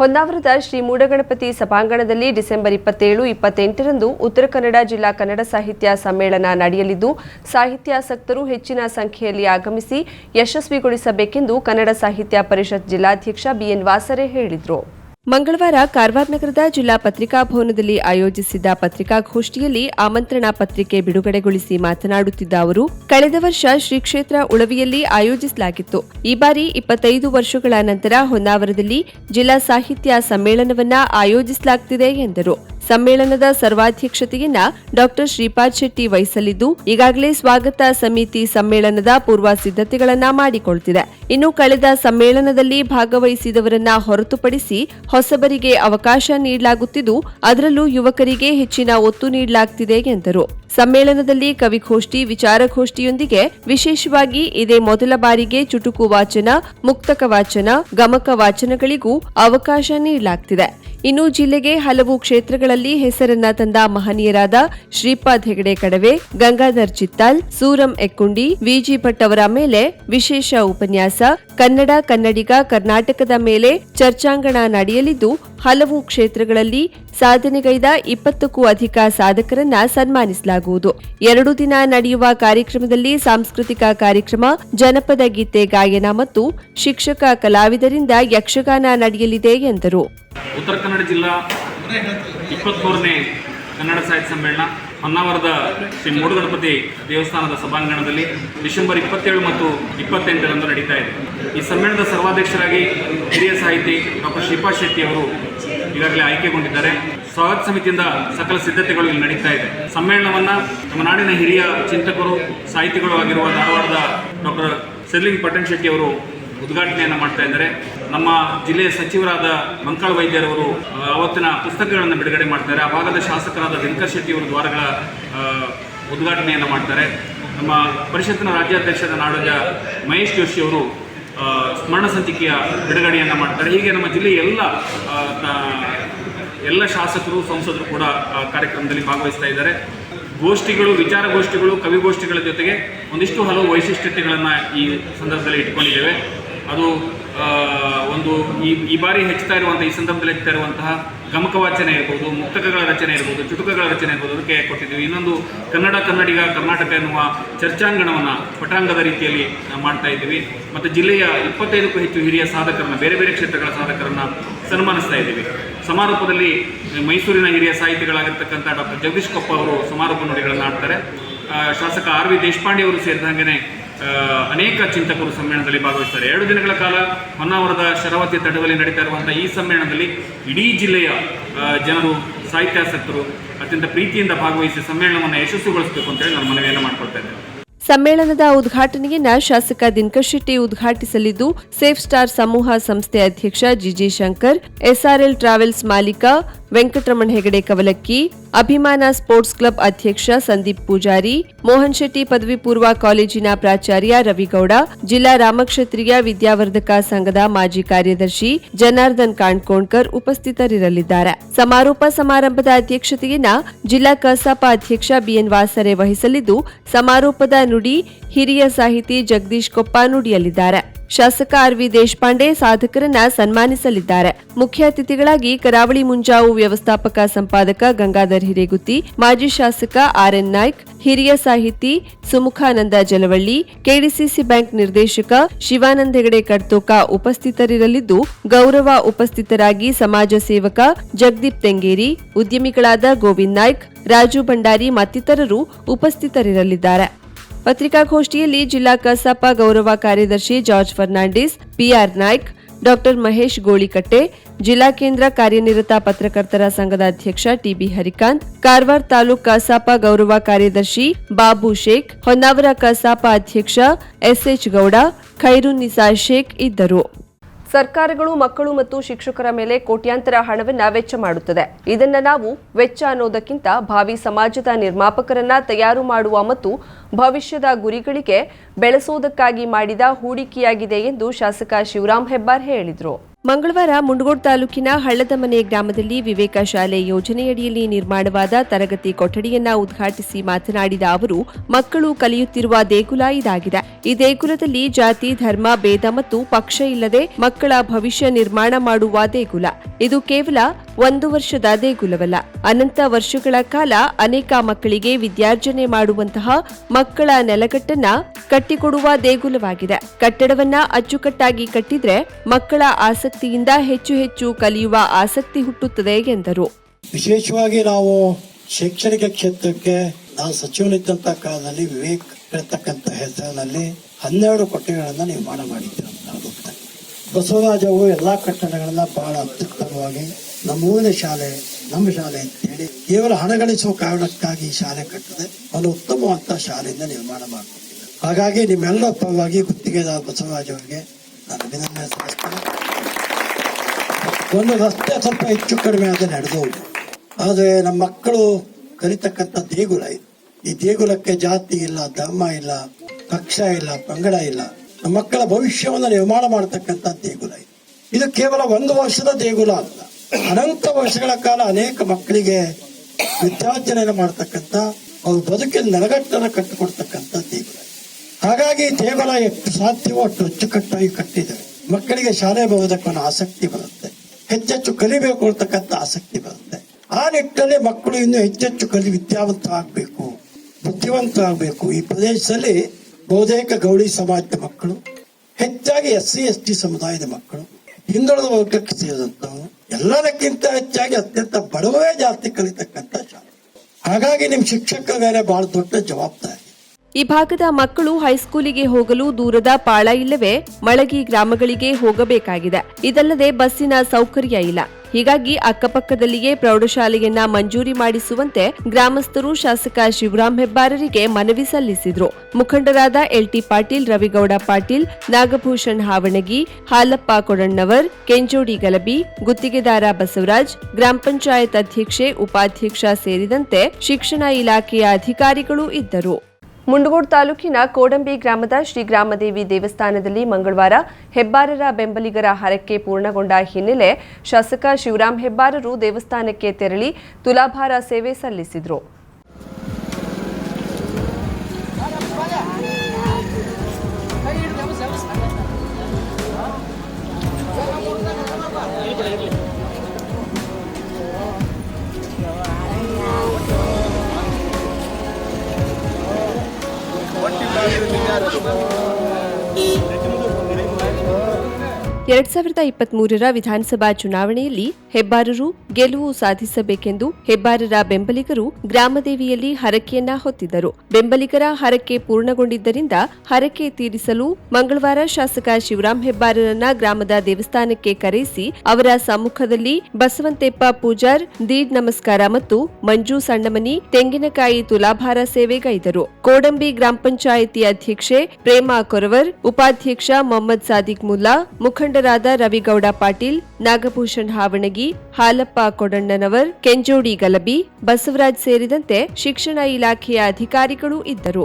ಹೊನ್ನಾವರದ ಶ್ರೀ ಮೂಡಗಣಪತಿ ಸಭಾಂಗಣದಲ್ಲಿ ಡಿಸೆಂಬರ್ ಇಪ್ಪತ್ತೇಳು, ಇಪ್ಪತ್ತೆಂಟರಂದು ಉತ್ತರ ಕನ್ನಡ ಜಿಲ್ಲಾ ಕನ್ನಡ ಸಾಹಿತ್ಯ ಸಮ್ಮೇಳನ ನಡೆಯಲಿದ್ದು, ಸಾಹಿತ್ಯಾಸಕ್ತರು ಹೆಚ್ಚಿನ ಸಂಖ್ಯೆಯಲ್ಲಿ ಆಗಮಿಸಿ ಯಶಸ್ವಿಗೊಳಿಸಬೇಕೆಂದು ಕನ್ನಡ ಸಾಹಿತ್ಯ ಪರಿಷತ್ ಜಿಲ್ಲಾಧ್ಯಕ್ಷ ಬಿಎನ್ ವಾಸರೆ ಹೇಳಿದರು. ಮಂಗಳವಾರ ಕಾರವಾರ ನಗರದ ಜಿಲ್ಲಾ ಪತ್ರಿಕಾ ಭವನದಲ್ಲಿ ಆಯೋಜಿಸಿದ್ದ ಪತ್ರಿಕಾಗೋಷ್ಠಿಯಲ್ಲಿ ಆಮಂತ್ರಣ ಪತ್ರಿಕೆ ಬಿಡುಗಡೆಗೊಳಿಸಿ ಮಾತನಾಡುತ್ತಿದ್ದ ಅವರು, ಕಳೆದ ವರ್ಷ ಶ್ರೀ ಕ್ಷೇತ್ರ ಉಳವಿಯಲ್ಲಿ ಆಯೋಜಿಸಲಾಗಿತ್ತು. ಈ ಬಾರಿ ಇಪ್ಪತ್ತೈದು ವರ್ಷಗಳ ನಂತರ ಹೊನ್ನಾವರದಲ್ಲಿ ಜಿಲ್ಲಾ ಸಾಹಿತ್ಯ ಸಮ್ಮೇಳನವನ್ನ ಆಯೋಜಿಸಲಾಗುತ್ತಿದೆ ಎಂದರು. ಸಮ್ಮೇಳನದ ಸರ್ವಾಧ್ಯಕ್ಷತೆಯನ್ನ ಡಾಕ್ಟರ್ ಶ್ರೀಪಾದ್ ಶೆಟ್ಟಿ ವಹಿಸಲಿದ್ದು, ಈಗಾಗಲೇ ಸ್ವಾಗತ ಸಮಿತಿ ಸಮ್ಮೇಳನದ ಪೂರ್ವ ಸಿದ್ಧತೆಗಳನ್ನ ಮಾಡಿಕೊಳ್ತಿದೆ. ಇನ್ನು ಕಳೆದ ಸಮ್ಮೇಳನದಲ್ಲಿ ಭಾಗವಹಿಸಿದವರನ್ನ ಹೊರತುಪಡಿಸಿ ಹೊಸಬರಿಗೆ ಅವಕಾಶ ನೀಡಲಾಗುತ್ತಿದ್ದು, ಅದರಲ್ಲೂ ಯುವಕರಿಗೆ ಹೆಚ್ಚಿನ ಒತ್ತು ನೀಡಲಾಗುತ್ತಿದೆ ಎಂದರು. ಸಮ್ಮೇಳನದಲ್ಲಿ ಕವಿಗೋಷ್ಠಿ, ವಿಚಾರಗೋಷ್ಠಿಯೊಂದಿಗೆ ವಿಶೇಷವಾಗಿ ಇದೇ ಮೊದಲ ಬಾರಿಗೆ ಚುಟುಕು ವಾಚನ, ಮುಕ್ತಕ ವಾಚನ, ಗಮಕ ವಾಚನಗಳಿಗೂ ಅವಕಾಶ ನೀಡಲಾಗುತ್ತಿದೆ ಇನ್ನು ಜಿಲ್ಲೆಗೆ ಹಲವು ಕ್ಷೇತ್ರಗಳಲ್ಲಿ ಹೆಸರನ್ನ ತಂದ ಮಹನೀಯರಾದ ಶ್ರೀಪಾದ್ ಹೆಗಡೆ ಕಡವೆ, ಗಂಗಾಧರ್ ಚಿತ್ತಾಲ್, ಸೂರಂ ಎಕ್ಕುಂಡಿ, ವಿಜಿ ಭಟ್ ಅವರ ಮೇಲೆ ವಿಶೇಷ ಉಪನ್ಯಾಸ. ಕನ್ನಡ, ಕನ್ನಡಿಗ, ಕರ್ನಾಟಕದ ಮೇಲೆ ಚರ್ಚಾಂಗಣ ನಡೆಯಲಿದ್ದು, ಹಲವು ಕ್ಷೇತ್ರಗಳಲ್ಲಿ ಸಾಧನೆಗೈದ ಇಪ್ಪತ್ತಕ್ಕೂ ಅಧಿಕ ಸಾಧಕರನ್ನ ಸನ್ಮಾನಿಸಲಾಗುವುದು. ಎರಡು ದಿನ ನಡೆಯುವ ಕಾರ್ಯಕ್ರಮದಲ್ಲಿ ಸಾಂಸ್ಕೃತಿಕ ಕಾರ್ಯಕ್ರಮ, ಜನಪದ ಗೀತೆ, ಗಾಯನ ಮತ್ತು ಶಿಕ್ಷಕ ಕಲಾವಿದರಿಂದ ಯಕ್ಷಗಾನ ನಡೆಯಲಿದೆ ಎಂದರು. ಉತ್ತರ ಕನ್ನಡ ಜಿಲ್ಲಾ ಇಪ್ಪತ್ತ್ಮೂರನೇ ಕನ್ನಡ ಸಾಹಿತ್ಯ ಸಮ್ಮೇಳನ ಹೊನ್ನಾವರದ ಶ್ರೀ ಮೂಡುಗಣಪತಿ ದೇವಸ್ಥಾನದ ಸಭಾಂಗಣದಲ್ಲಿ ಡಿಸೆಂಬರ್ ಇಪ್ಪತ್ತೇಳು ಮತ್ತು ಇಪ್ಪತ್ತೆಂಟರಂದು ನಡೀತಾ ಇದೆ. ಈ ಸಮ್ಮೇಳನದ ಸರ್ವಾಧ್ಯಕ್ಷರಾಗಿ ಹಿರಿಯ ಸಾಹಿತಿ ಡಾಕ್ಟರ್ ಶ್ರೀಪಾದ್ ಶೆಟ್ಟಿ ಅವರು ಈಗಾಗಲೇ ಆಯ್ಕೆಗೊಂಡಿದ್ದಾರೆ. ಸ್ವಾಗತ ಸಮಿತಿಯಿಂದ ಸಕಲ ಸಿದ್ಧತೆಗಳು ಇಲ್ಲಿ ನಡೀತಾ ಇದೆ. ಸಮ್ಮೇಳನವನ್ನು ನಮ್ಮ ನಾಡಿನ ಹಿರಿಯ ಚಿಂತಕರು, ಸಾಹಿತಿಗಳು ಆಗಿರುವ ಧಾರವಾಡದ ಡಾಕ್ಟರ್ ಸೆರ್ಲಿಂಗ್ ಪಟ್ಟಣ್ ಶೆಟ್ಟಿ ಅವರು ಉದ್ಘಾಟನೆಯನ್ನು ಮಾಡ್ತಾ ಇದ್ದಾರೆ. ನಮ್ಮ ಜಿಲ್ಲೆಯ ಸಚಿವರಾದ ಮಂಕಳ ವೈದ್ಯರವರು ಅವತ್ತಿನ ಪುಸ್ತಕಗಳನ್ನು ಬಿಡುಗಡೆ ಮಾಡ್ತಾರೆ. ಆ ಭಾಗದ ಶಾಸಕರಾದ ಶೆಟ್ಟಿ ಅವರು ದ್ವಾರಗಳ ಉದ್ಘಾಟನೆಯನ್ನು ಮಾಡ್ತಾರೆ. ನಮ್ಮ ಪರಿಷತ್ತಿನ ರಾಜ್ಯಾಧ್ಯಕ್ಷದ ನಾಡೋಜ ಮಹೇಶ್ ಜೋಶಿ ಅವರು ಆ, ಸ್ಮರಣ ಸಂಚಿಕೆಯ ಬಿಡುಗಡೆಯನ್ನು ಮಾಡ್ತಾರೆ. ಹೀಗೆ ನಮ್ಮ ಜಿಲ್ಲೆಯ ಎಲ್ಲ ಎಲ್ಲ ಶಾಸಕರು ಸಂಸದರು ಕೂಡ ಕಾರ್ಯಕ್ರಮದಲ್ಲಿ ಭಾಗವಹಿಸ್ತಾ ಇದ್ದಾರೆ. ಗೋಷ್ಠಿಗಳು ವಿಚಾರಗೋಷ್ಠಿಗಳು ಕವಿಗೋಷ್ಠಿಗಳ ಜೊತೆಗೆ ಒಂದಿಷ್ಟು ಹಲವು ವೈಶಿಷ್ಟ್ಯತೆಗಳನ್ನು ಈ ಸಂದರ್ಭದಲ್ಲಿ ಇಟ್ಕೊಂಡಿದ್ದೇವೆ. ಅದು ಒಂದು ಈ ಈ ಬಾರಿ ಹೆಚ್ಚುತ್ತಾ ಇರುವಂಥ ಈ ಸಂದರ್ಭದಲ್ಲಿ ಹೆಚ್ಚುತ್ತಾ ಇರುವಂತಹ ಗಮಕ ವಾಚನೆ ಇರ್ಬೋದು, ಮುಕ್ತಕಗಳ ರಚನೆ ಇರ್ಬೋದು, ಚುಟುಕಗಳ ರಚನೆ ಇರ್ಬೋದು, ಅದಕ್ಕೆ ಕೊಟ್ಟಿದ್ದೀವಿ. ಇನ್ನೊಂದು ಕನ್ನಡ, ಕನ್ನಡಿಗ, ಕರ್ನಾಟಕ ಎನ್ನುವ ಚರ್ಚಾಂಗಣವನ್ನು ಪಟಾಂಗದ ರೀತಿಯಲ್ಲಿ ಮಾಡ್ತಾ ಇದ್ದೀವಿ. ಮತ್ತು ಜಿಲ್ಲೆಯ ಇಪ್ಪತ್ತೈದಕ್ಕೂ ಹೆಚ್ಚು ಹಿರಿಯ ಸಾಧಕರನ್ನು, ಬೇರೆ ಬೇರೆ ಕ್ಷೇತ್ರಗಳ ಸಾಧಕರನ್ನು ಸನ್ಮಾನಿಸ್ತಾ ಇದ್ದೀವಿ. ಸಮಾರೋಪದಲ್ಲಿ ಮೈಸೂರಿನ ಹಿರಿಯ ಸಾಹಿತಿಗಳಾಗಿರ್ತಕ್ಕಂಥ ಡಾಕ್ಟರ್ ಜಗದೀಶ್ ಕೊಪ್ಪ ಅವರು ಸಮಾರೋಪ ನುಡಿಗಳನ್ನು ಆಡ್ತಾರೆ. ಶಾಸಕ ಆರ್ ವಿ ದೇಶಪಾಂಡೆ ಅವರು ಸೇರಿದಂಗೆ ಅನೇಕ ಚಿಂತಕರು ಸಮ್ಮೇಳನದಲ್ಲಿ ಭಾಗವಹಿಸ್ತಾರೆ. ಎರಡು ದಿನಗಳ ಕಾಲ ಹೊನ್ನಾವರದ ಶರಾವತಿ ತಡವಲ್ಲಿ ನಡೀತಾ ಇರುವಂಥ ಈ ಸಮ್ಮೇಳನದಲ್ಲಿ ಇಡೀ ಜಿಲ್ಲೆಯ ಜನರು, ಸಾಹಿತ್ಯಾಸಕ್ತರು ಅತ್ಯಂತ ಪ್ರೀತಿಯಿಂದ ಭಾಗವಹಿಸಿ ಸಮ್ಮೇಳನವನ್ನು ಯಶಸ್ವಿಗೊಳಿಸಬೇಕು ಅಂತೇಳಿ ನಾನು ಮನವಿಯನ್ನು ಮಾಡ್ಕೊಳ್ತಾ ಇದ್ದೇನೆ. ಸಮ್ಮೇಳನದ ಉದ್ಘಾಟನೆಯನ್ನ ಶಾಸಕ ದಿನಕರ್ ಶೆಟ್ಟಿ ಉದ್ಘಾಟಿಸಲಿದ್ದು, ಸೇಫ್ ಸ್ಟಾರ್ ಸಮೂಹ ಸಂಸ್ಥೆ ಅಧ್ಯಕ್ಷ ಜಿಜಿ ಶಂಕರ್, ಎಸ್ಆರ್ಎಲ್ ಟ್ರಾವೆಲ್ಸ್ ಮಾಲೀಕ ವೆಂಕಟರಮಣ ಹೆಗಡೆ ಕವಲಕ್ಕಿ, ಅಭಿಮಾನ ಸ್ಪೋರ್ಟ್ಸ್ ಕ್ಲಬ್ ಅಧ್ಯಕ್ಷ ಸಂದೀಪ್ ಪೂಜಾರಿ, ಮೋಹನ್ ಶೆಟ್ಟಿ ಪದವಿ ಪೂರ್ವ ಕಾಲೇಜಿನ ಪ್ರಾಚಾರ್ಯ ರವಿಗೌಡ, ಜಿಲ್ಲಾ ರಾಮಕ್ಷತ್ರಿಯ ವಿದ್ಯಾವರ್ಧಕ ಸಂಘದ ಮಾಜಿ ಕಾರ್ಯದರ್ಶಿ ಜನಾರ್ದನ್ ಕಾಣ್ಕೋಣ್ಕರ್ ಉಪಸ್ಥಿತರಿರಲಿದ್ದಾರೆ. ಸಮಾರೋಪ ಸಮಾರಂಭದ ಅಧ್ಯಕ್ಷತೆಯನ್ನ ಜಿಲ್ಲಾ ಕಸಾಪ ಅಧ್ಯಕ್ಷ ಬಿಎನ್ ವಾಸರೆ ವಹಿಸಲಿದ್ದು, ಸಮಾರೋಪದ ನುಡಿ ಹಿರಿಯ ಸಾಹಿತಿ ಜಗದೀಶ್ ಕೊಪ್ಪ ನುಡಿಯಲಿದ್ದಾರೆ. ಶಾಸಕ ಆರ್ ವಿ ದೇಶಪಾಂಡೆ ಸಾಧಕರನ್ನ ಸನ್ಮಾನಿಸಲಿದ್ದಾರೆ. ಮುಖ್ಯ ಅತಿಥಿಗಳಾಗಿ ಕರಾವಳಿ ಮುಂಜಾವು ವ್ಯವಸ್ಥಾಪಕ ಸಂಪಾದಕ ಗಂಗಾಧರ್ ಹಿರೇಗುತ್ತಿ, ಮಾಜಿ ಶಾಸಕ ಆರ್ ಎನ್ ನಾಯ್ಕ್, ಹಿರಿಯ ಸಾಹಿತಿ ಸುಮುಖಾನಂದ ಜಲವಳ್ಳಿ, ಕೆಡಿಸಿಸಿ ಬ್ಯಾಂಕ್ ನಿರ್ದೇಶಕ ಶಿವಾನಂದ ಹೆಗಡೆ ಕಡ್ತೋಕ ಉಪಸ್ಥಿತರಿರಲಿದ್ದು, ಗೌರವ ಉಪಸ್ಥಿತರಾಗಿ ಸಮಾಜ ಸೇವಕ ಜಗದೀಪ್ ತೆಂಗೇರಿ, ಉದ್ಯಮಿಗಳಾದ ಗೋವಿಂದ್ ನಾಯ್ಕ್, ರಾಜು ಭಂಡಾರಿ ಮತ್ತಿತರರು ಉಪಸ್ಥಿತರಿರಲಿದ್ದಾರೆ. ಪತ್ರಿಕಾಗೋಷ್ಠಿಯಲ್ಲಿ ಜಿಲ್ಲಾ ಕಸಾಪ ಗೌರವ ಕಾರ್ಯದರ್ಶಿ George Fernandes, PR Naik, doctor Mahesh Golikatte, ಜಿಲ್ಲಾ ಕೇಂದ್ರ ಕಾರ್ಯನಿರತ ಪತ್ರಕರ್ತರ ಸಂಘದ ಅಧ್ಯಕ್ಷ ಟಿಬಿ ಹರಿಕಾಂತ್, ಕಾರವಾರ ತಾಲೂಕ್ ಕಸಾಪ ಗೌರವ ಕಾರ್ಯದರ್ಶಿ ಬಾಬು ಶೇಖ್, ಹೊನ್ನಾವರ ಕಸಾಪ ಅಧ್ಯಕ್ಷ ಎಸ್ಎಚ್ ಗೌಡ ಖೈರುನ್ನಿಸಾ ಶೇಖ್ ಇದ್ದರು. ಸರ್ಕಾರಗಳು ಮಕ್ಕಳು ಮತ್ತು ಶಿಕ್ಷಕರ ಮೇಲೆ ಕೋಟ್ಯಾಂತರ ಹಣವನ್ನ ವೆಚ್ಚ ಮಾಡುತ್ತದೆ. ಇದನ್ನ ನಾವು ವೆಚ್ಚ ಅನ್ನೋದಕ್ಕಿಂತ ಭಾವಿ ಸಮಾಜದ ನಿರ್ಮಾಪಕರನ್ನ ತಯಾರು ಮಾಡುವ ಮತ್ತು ಭವಿಷ್ಯದ ಗುರಿಗಳಿಗೆ ಬೆಳೆಸೋದಕ್ಕಾಗಿ ಮಾಡಿದ ಹೂಡಿಕೆಯಾಗಿದೆ ಎಂದು ಶಾಸಕ ಶಿವರಾಮ್ ಹೆಬ್ಬಾರ್ ಹೇಳಿದರು. ಮಂಗಳವಾರ ಮುಂಡಗೋಡ್ ತಾಲೂಕಿನ ಹಳ್ಳದಮನೆ ಗ್ರಾಮದಲ್ಲಿ ವಿವೇಕ ಶಾಲೆ ಯೋಜನೆಯಡಿಯಲ್ಲಿ ನಿರ್ಮಾಣವಾದ ತರಗತಿ ಕೊಠಡಿಯನ್ನ ಉದ್ಘಾಟಿಸಿ ಮಾತನಾಡಿದ ಅವರು, ಮಕ್ಕಳು ಕಲಿಯುತ್ತಿರುವ ದೇಗುಲ ಇದಾಗಿದೆ. ಈ ದೇಗುಲದಲ್ಲಿ ಜಾತಿ, ಧರ್ಮ, ಭೇದ ಮತ್ತು ಪಕ್ಷ ಇಲ್ಲದೆ ಮಕ್ಕಳ ಭವಿಷ್ಯ ನಿರ್ಮಾಣ ಮಾಡುವ ದೇಗುಲ. ಇದು ಕೇವಲ ಒಂದು ವರ್ಷದ ದೇಗುಲವಲ್ಲ. ಅನಂತ ವರ್ಷಗಳ ಕಾಲ ಅನೇಕ ಮಕ್ಕಳಿಗೆ ವಿದ್ಯಾರ್ಜನೆ ಮಾಡುವಂತಹ ಮಕ್ಕಳ ನೆಲಗಟ್ಟನ್ನ ಕಟ್ಟಿಕೊಡುವ ದೇಗುಲವಾಗಿದೆ. ಕಟ್ಟಡವನ್ನ ಅಚ್ಚುಕಟ್ಟಾಗಿ ಕಟ್ಟಿದ್ರೆ ಮಕ್ಕಳ ಆಸಕ್ತಿಯಿಂದ ಹೆಚ್ಚು ಹೆಚ್ಚು ಕಲಿಯುವ ಆಸಕ್ತಿ ಹುಟ್ಟುತ್ತದೆ ಎಂದರು. ವಿಶೇಷವಾಗಿ ನಾವು ಶೈಕ್ಷಣಿಕ ಕ್ಷೇತ್ರಕ್ಕೆ ನಾವು ಸಚಿವನಿದ್ದಂತ ಕಾಲದಲ್ಲಿ ವಿವೇಕ್ ಇರತಕ್ಕಂತ ಹೆಸರಿನಲ್ಲಿ ಹನ್ನೆರಡು ಕೊಠಡಿಗಳನ್ನ ನಿರ್ಮಾಣ ಮಾಡಿದ್ದೆ ನಾನು. ಬಸವರಾಜವು ಎಲ್ಲಾ ಕಟ್ಟಡಗಳನ್ನ ಬಹಳ ಅತ್ಯುತ್ತಮವಾಗಿ ನಮ್ಮೂರಿನ ಶಾಲೆ, ನಮ್ಮ ಶಾಲೆ ಅಂತೇಳಿ ಕೇವಲ ಹಣ ಗಳಿಸುವ ಕಾರಣಕ್ಕಾಗಿ ಈ ಶಾಲೆ ಕಟ್ಟದೆ. ಒಂದು ಉತ್ತಮವಾದ ಶಾಲೆಯಿಂದ ನಿರ್ಮಾಣ ಮಾಡಿಕೊಂಡಿದ್ದಾರೆ ಹಾಗಾಗಿ ನಿಮ್ಮೆಲ್ಲರ ಪರವಾಗಿ ಗುತ್ತಿಗೆದಾರ ಬಸವರಾಜ್ ಅವರಿಗೆ ನಾನು ಅಭಿನಂದನೆ ಸಲ್ಲಿಸ್ತೇನೆ. ಒಂದು ರಸ್ತೆ ಸ್ವಲ್ಪ ಹೆಚ್ಚು ಕಡಿಮೆ ಆದ ನಡೆದೋದು ಆದರೆ ನಮ್ಮ ಮಕ್ಕಳು ಕಲಿತಕ್ಕಂಥ ದೇಗುಲ ಇದು. ಈ ದೇಗುಲಕ್ಕೆ ಜಾತಿ ಇಲ್ಲ, ಧರ್ಮ ಇಲ್ಲ, ಪಕ್ಷ ಇಲ್ಲ, ಪಂಗಡ ಇಲ್ಲ. ನಮ್ಮ ಮಕ್ಕಳ ಭವಿಷ್ಯವನ್ನು ನಿರ್ಮಾಣ ಮಾಡತಕ್ಕಂಥ ದೇಗುಲ ಇದು. ಇದು ಕೇವಲ ಒಂದು ವರ್ಷದ ದೇಗುಲ ಅಲ್ಲ. ಅನಂತ ವರ್ಷಗಳ ಕಾಲ ಅನೇಕ ಮಕ್ಕಳಿಗೆ ವಿದ್ಯಾರ್ಜನೆಯನ್ನು ಮಾಡತಕ್ಕಂತ ಅವ್ರ ಬದುಕಿನ ನೆಲಗಟ್ಟನ್ನು ಕಟ್ಟಿಕೊಡ್ತಕ್ಕಂಥ ದೇಗುಲ ಹಾಗಾಗಿ ದೇವರ ಎಷ್ಟು ಸಾಧ್ಯವೋ ಅಷ್ಟು ಅಚ್ಚುಕಟ್ಟಾಗಿ ಕಟ್ಟಿದ್ದಾರೆ ಮಕ್ಕಳಿಗೆ ಶಾಲೆ ಬರೋದಕ್ಕೆ ಆಸಕ್ತಿ ಬರುತ್ತೆ. ಹೆಚ್ಚೆಚ್ಚು ಕಲಿಬೇಕು ಅಂತಕ್ಕಂಥ ಆಸಕ್ತಿ ಬರುತ್ತೆ. ಆ ನಿಟ್ಟಿನಲ್ಲಿ ಮಕ್ಕಳು ಇನ್ನು ಹೆಚ್ಚೆಚ್ಚು ಕಲಿ ವಿದ್ಯಾವಂತ ಆಗಬೇಕು ಬುದ್ಧಿವಂತ ಆಗಬೇಕು ಈ ಪ್ರದೇಶದಲ್ಲಿ ಬಹುತೇಕ ಗೌಳಿ ಸಮಾಜದ ಮಕ್ಕಳು, ಹೆಚ್ಚಾಗಿ ಎಸ್ ಸಿ ಎಸ್ ಟಿ ಸಮುದಾಯದ ಮಕ್ಕಳು, ಹಿಂದುಳಿದ ವರ್ಗಕ್ಕೆ ಸೇರಿದಂತವು ಎಲ್ಲದಕ್ಕಿಂತ ಹೆಚ್ಚಾಗಿ ಅತ್ಯಂತ ಬಡವೇ ಜಾಸ್ತಿ ಕಲಿತಕ್ಕಂಥ ಶಾಲೆ. ಹಾಗಾಗಿ ನಿಮ್ ಶಿಕ್ಷಕ ಮೇಲೆ ಬಹಳ ದೊಡ್ಡ ಜವಾಬ್ದಾರಿ. ಈ ಭಾಗದ ಮಕ್ಕಳು ಹೈಸ್ಕೂಲಿಗೆ ಹೋಗಲು ದೂರದ ಪಾಳ ಇಲ್ಲವೇ ಮಳಗಿ ಗ್ರಾಮಗಳಿಗೆ ಹೋಗಬೇಕಾಗಿದೆ. ಇದಲ್ಲದೆ ಬಸ್ಸಿನ ಸೌಕರ್ಯ ಇಲ್ಲ. ಹೀಗಾಗಿ ಅಕ್ಕಪಕ್ಕದಲ್ಲಿಯೇ ಪ್ರೌಢಶಾಲೆಯನ್ನ ಮಂಜೂರಿ ಮಾಡಿಸುವಂತೆ ಗ್ರಾಮಸ್ಥರು ಶಾಸಕ ಶಿವರಾಮ್ ಹೆಬ್ಬಾರರಿಗೆ ಮನವಿ ಸಲ್ಲಿಸಿದ್ರು. ಮುಖಂಡರಾದ ಎಲ್ಟಿ ಪಾಟೀಲ್, ರವಿಗೌಡ ಪಾಟೀಲ್, ನಾಗಭೂಷಣ್ ಹಾವಣಗಿ, ಹಾಲಪ್ಪ ಕೊಡಣ್ಣವರ್, ಕೆಂಜೋಡಿ ಗಲಬಿ ಗುತ್ತಿಗೆದಾರ ಬಸವರಾಜ್, ಗ್ರಾಮ ಪಂಚಾಯತ್ ಅಧ್ಯಕ್ಷೆ, ಉಪಾಧ್ಯಕ್ಷ ಸೇರಿದಂತೆ ಶಿಕ್ಷಣ ಇಲಾಖೆಯ ಅಧಿಕಾರಿಗಳು ಇದ್ದರು. ಮುಂಡಗೋಡ್ ತಾಲೂಕಿನ ಕೋಡಂಬಿ ಗ್ರಾಮದ ಶ್ರೀ ಗ್ರಾಮದೇವಿ ದೇವಸ್ಥಾನದಲ್ಲಿ ಮಂಗಳವಾರ ಹೆಬ್ಬಾರರ ಬೆಂಬಲಿಗರ ಹರಕೆ ಪೂರ್ಣಗೊಂಡ ಹಿನ್ನೆಲೆ ಶಾಸಕ ಶಿವರಾಮ್ ಹೆಬ್ಬಾರರು ದೇವಸ್ಥಾನಕ್ಕೆ ತೆರಳಿ ತುಲಾಭಾರ ಸೇವೆ ಸಲ್ಲಿಸಿದರು. ಎರಡ್ ಸಾವಿರದ ಇಪ್ಪತ್ತ್ ಮೂರರ ವಿಧಾನಸಭಾ ಚುನಾವಣೆಯಲ್ಲಿ ಹೆಬ್ಬಾರರು ಗೆಲುವು ಸಾಧಿಸಬೇಕೆಂದು ಹೆಬ್ಬಾರರ ಬೆಂಬಲಿಗರು ಗ್ರಾಮದೇವಿಯಲ್ಲಿ ಹರಕೆಯನ್ನ ಹೊತ್ತಿದ್ದರು. ಬೆಂಬಲಿಗರ ಹರಕೆ ಪೂರ್ಣಗೊಂಡಿದ್ದರಿಂದ ಹರಕೆ ತೀರಿಸಲು ಮಂಗಳವಾರ ಶಾಸಕ ಶಿವರಾಂ ಹೆಬ್ಬಾರರನ್ನ ಗ್ರಾಮದ ದೇವಸ್ಥಾನಕ್ಕೆ ಕರೆಯಿಸಿ ಅವರ ಸಮ್ಮುಖದಲ್ಲಿ ಬಸವಂತೆಪ್ಪ ಪೂಜಾರ್, ದೀಡ್ ನಮಸ್ಕಾರ ಮತ್ತು ಮಂಜು ಸಣ್ಣಮನಿ, ತೆಂಗಿನಕಾಯಿ ತುಲಾಭಾರ ಸೇವೆಗೈದರು. ಕೋಡಂಬಿ ಗ್ರಾಮ ಪಂಚಾಯಿತಿ ಅಧ್ಯಕ್ಷೆ ಪ್ರೇಮಾ ಕೊರವರ್, ಉಪಾಧ್ಯಕ್ಷ ಮೊಹಮ್ಮದ್ ಸಾದಿಕ್ ಮುಲ್ಲಾ ಮುಖಂಡರಾದ ರವಿಗೌಡ ಪಾಟೀಲ್, ನಾಗಭೂಷಣ್ ಹಾವಣಗಿ, ಹಾಲಪ್ಪ ಕೊಡಣ್ಣನವರ್, ಕೆಂಜೋಡಿ ಗಲಬಿ ಬಸವರಾಜ್ ಸೇರಿದಂತೆ ಶಿಕ್ಷಣ ಇಲಾಖೆಯ ಅಧಿಕಾರಿಗಳು ಇದ್ದರು.